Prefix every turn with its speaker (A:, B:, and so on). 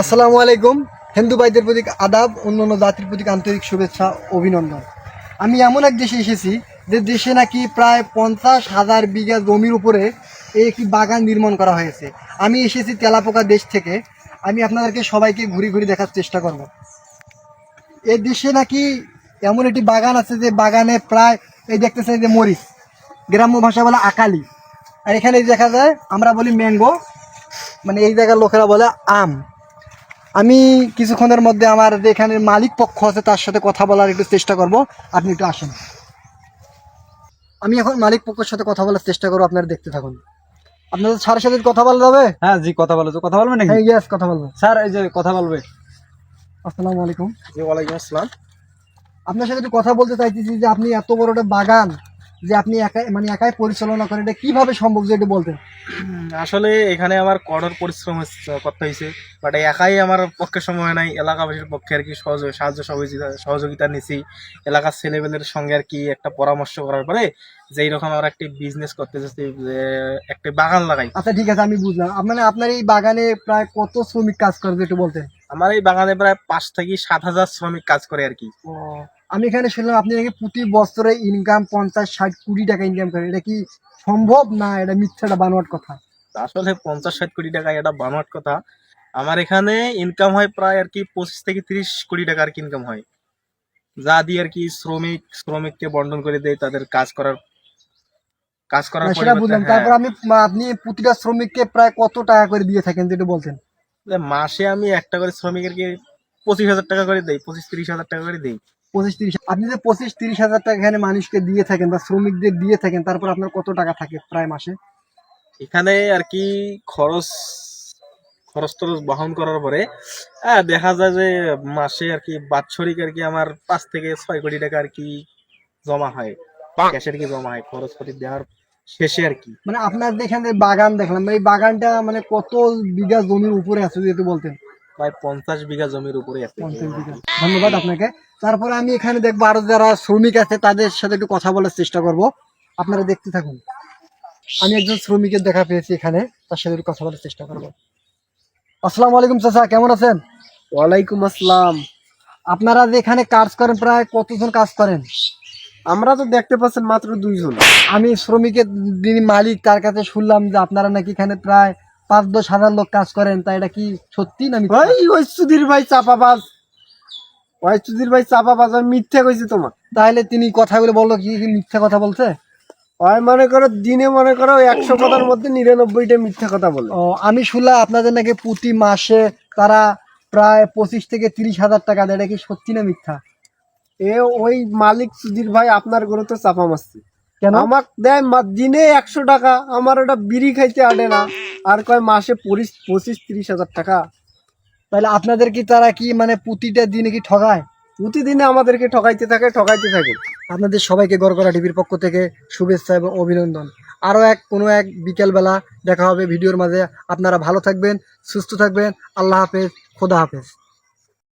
A: আসসালামু আলাইকুম। হিন্দু ভাইদের প্রতি আদাব, অন্যান্য জাতির প্রতি আন্তরিক শুভেচ্ছা, অভিনন্দন। আমি এমন এক দেশে এসেছি যে দেশে নাকি প্রায় পঞ্চাশ হাজার বিঘা জমির উপরে এই একটি বাগান নির্মাণ করা হয়েছে। আমি এসেছি তেলাপোকা দেশ থেকে। আমি আপনাদেরকে সবাইকে ঘুরে ঘুরে দেখার চেষ্টা করব। এই দেশে নাকি এমন একটি বাগান আছে যে বাগানে প্রায়, এই দেখতেছেন যে মরিচ, গ্রাম্য ভাষা বলে আকালি। আর এখানে দেখা যায়, আমরা বলি ম্যাঙ্গো মানে এই জায়গার লোকেরা বলে আম। আমি কিছুক্ষণের মধ্যে আমার এখানে মালিক পক্ষ আছে তার সাথে কথা বলার একটু চেষ্টা করব। আপনি একটু আসেন। আমি এখন মালিক পক্ষের সাথে কথা বলার চেষ্টা করব আপনারা দেখতে থাকুন। আপনাদের স্যারের সাথে কথা বলা যাবে?
B: হ্যাঁ জি কথা বলো কথা বলবে নাকি?
A: হ্যাঁ ইয়েস কথা বলব।
B: স্যার এই যে কথা বলবে।
A: আসসালামু আলাইকুম।
B: জি ওয়ালাইকুম আসসালাম।
A: আপনার সাথে একটু কথা বলতে চাইতেছি যে আপনি এত বড় একটা বাগান যে আপনি একাই মানে একাই পরিচালনা করেন এটা কীভাবে সম্ভব যে একটু বলতেন?
C: আসলে এখানে আমার কঠোর পরিশ্রম করতে হয়েছে বাট একাই আমার পক্ষে সময় নাই এলাকাবাসীর পক্ষে আর কি সহযোগ সাহায্য সহযোগিতা সহযোগিতা নিছি এলাকার ছেলেমেয়েদের সঙ্গে আর কি একটা পরামর্শ করার পরে যে এইরকম আমরা একটি বিজনেস করতে চাচ্ছি যে একটি বাগান লাগাই।
A: আচ্ছা ঠিক আছে আমি বুঝলাম। মানে আপনার এই বাগানে প্রায় কত শ্রমিক কাজ করে যে একটু বলতেন?
C: আমার এই বাগানে প্রায় পাঁচ থেকে সাত হাজার শ্রমিক কাজ করে আর কি।
A: আমি এখানে শুনলাম আপনি নাকি প্রতি বছরে ইনকাম পঞ্চাশ ষাট কোটি টাকা ইনকাম করেন। এটা কি সম্ভব না এটা মিথ্যাটা বানোয়াট কথা?
C: আসলে পঞ্চাশ ষাট কোটি টাকা এটা বানোয়াট কথা। আমার এখানে ইনকাম হয় প্রায় আর কি পঁচিশ থেকে তিরিশ কোটি টাকা আর কি ইনকাম হয়। যা দিয়ে আর কি শ্রমিক শ্রমিককে বন্টন করে দেয় তাদের কাজ করার কাজ করার
A: সেটা বুঝলাম।
C: হ্যাঁ,
A: তারপর আমি আপনি প্রতিটা শ্রমিককে প্রায় কত টাকা করে দিয়ে থাকেন যেটা বলতেন?
C: যে মাসে আমি একটা করে শ্রমিকের কি পঁচিশ হাজার টাকা করে দেই পঁচিশ তিরিশ হাজার টাকা করে দেই।
A: পঁচিশ তিরিশ আপনি যে পঁচিশ তিরিশ হাজার টাকা এখানে মানুষকে দিয়ে থাকেন বা শ্রমিকদের দিয়ে থাকেন তারপর আপনার কত টাকা থাকে প্রায় মাসে?
C: এখানে আর কি খরচ খরচ টরচ বহন করার পরে হ্যাঁ দেখা যায় যে মাসে আর কি বাৎসরিক আর কি আমার পাঁচ থেকে ছয় কোটি টাকা আর কি জমা হয়। ক্যাশের কি জমা হয় খরচ পাতি দেওয়ার শেষে আর কি।
A: মানে আপনার যে এখানে বাগান দেখলাম এই বাগানটা মানে কত বিঘা জমির উপরে আছে যেহেতু বলতেন?
C: প্রায় পঞ্চাশ বিঘা জমির উপরে আছে
A: ধন্যবাদ আপনাকে। তারপরে আমি এখানে দেখব আরও যারা শ্রমিক আছে তাদের সাথে একটু কথা বলার চেষ্টা করব। আপনারা দেখতে থাকুন। আমি একজন শ্রমিকের দেখা পেয়েছি এখানে তার সাথে একটু কথা বলার চেষ্টা করব। আসসালামু আলাইকুম চাচা কেমন আছেন?
B: ওয়ালাইকুম আসসালাম।
A: আপনারা যে এখানে কাজ করেন প্রায় কতজন কাজ করেন?
B: আমরা তো দেখতে পাচ্ছেন মাত্র দুইজন।
A: আমি শ্রমিকের যিনি মালিক তার কাছে শুনলাম যে আপনারা নাকি এখানে প্রায় পাঁচ দশ হাজার লোক কাজ করেন তাই এটা কি সত্যি না মিথ্যা?
B: ওই ওই সুধীর ভাই চাপাবাজ। ওই সুধীর ভাই চাপাবাজ আমি মিথ্যা কইছি তোমার
A: তাহলে তিনি কথাগুলো বলল কি কি মিথ্যা কথা বলছে?
B: ওই মনে করো দিনে মনে করো একশো কথার মধ্যে নিরানব্বইটা মিথ্যা কথা বলে।
A: ও আমি শুনলাম আপনাদের নাকি প্রতি মাসে তারা প্রায় পঁচিশ থেকে তিরিশ হাজার টাকা দেয় এটা কি সত্যি না মিথ্যা?
B: এ ওই মালিক সুধীর ভাই আপনার গরু তো চাপা মারছে।
A: কেন?
B: আমাক দেয় দিনে একশো টাকা আমার ওটা বিড়ি খাইতে আটে না। আর কয় মাসে পঁচিশ পঁচিশ তিরিশ হাজার টাকা।
A: তাহলে আপনাদের কি তারা কি মানে প্রতিটা দিনে কি ঠগায়?
B: প্রতিদিনে আমাদেরকে ঠকাইতে থাকে ঠকাইতে থাকে।
A: আপনাদের সবাইকে গড়গড়া টিভির পক্ষ থেকে শুভেচ্ছা এবং অভিনন্দন। আরও এক কোনো এক বিকেলবেলা দেখা হবে ভিডিওর মাঝে। আপনারা ভালো থাকবেন সুস্থ থাকবেন। আল্লাহ হাফেজ খোদা হাফেজ।